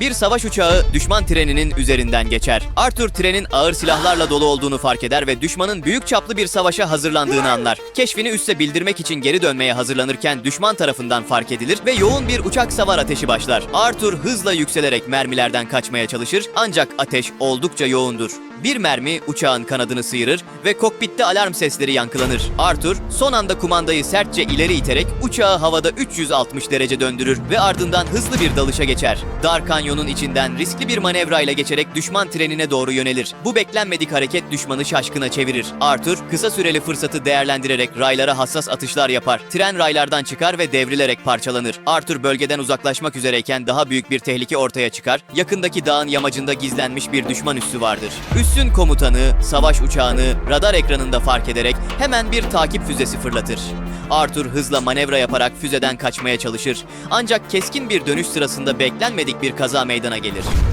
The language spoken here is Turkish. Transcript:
Bir savaş uçağı düşman treninin üzerinden geçer. Arthur trenin ağır silahlarla dolu olduğunu fark eder ve düşmanın büyük çaplı bir savaşa hazırlandığını anlar. Keşfini üste bildirmek için geri dönmeye hazırlanırken düşman tarafından fark edilir ve yoğun bir uçak savar ateşi başlar. Arthur hızla yükselerek mermilerden kaçmaya çalışır ancak ateş oldukça yoğundur. Bir mermi uçağın kanadını sıyırır ve kokpitte alarm sesleri yankılanır. Arthur son anda kumandayı sertçe ileri iterek uçağı havada 360 derece döndürür ve ardından hızlı bir dalışa geçer. Dar kanyonun içinden riskli bir manevrayla geçerek düşman trenine doğru yönelir. Bu beklenmedik hareket düşmanı şaşkına çevirir. Arthur kısa süreli fırsatı değerlendirerek raylara hassas atışlar yapar. Tren raylardan çıkar ve devrilerek parçalanır. Arthur bölgeden uzaklaşmak üzereyken daha büyük bir tehlike ortaya çıkar. Yakındaki dağın yamacında gizlenmiş bir düşman üssü vardır. Üssün komutanı savaş uçağını radar ekranında fark ederek hemen bir takip füzesi fırlatır. Arthur hızla manevra yaparak füzeden kaçmaya çalışır. Ancak keskin bir dönüş sırasında beklenmedik bir kaza meydana gelir.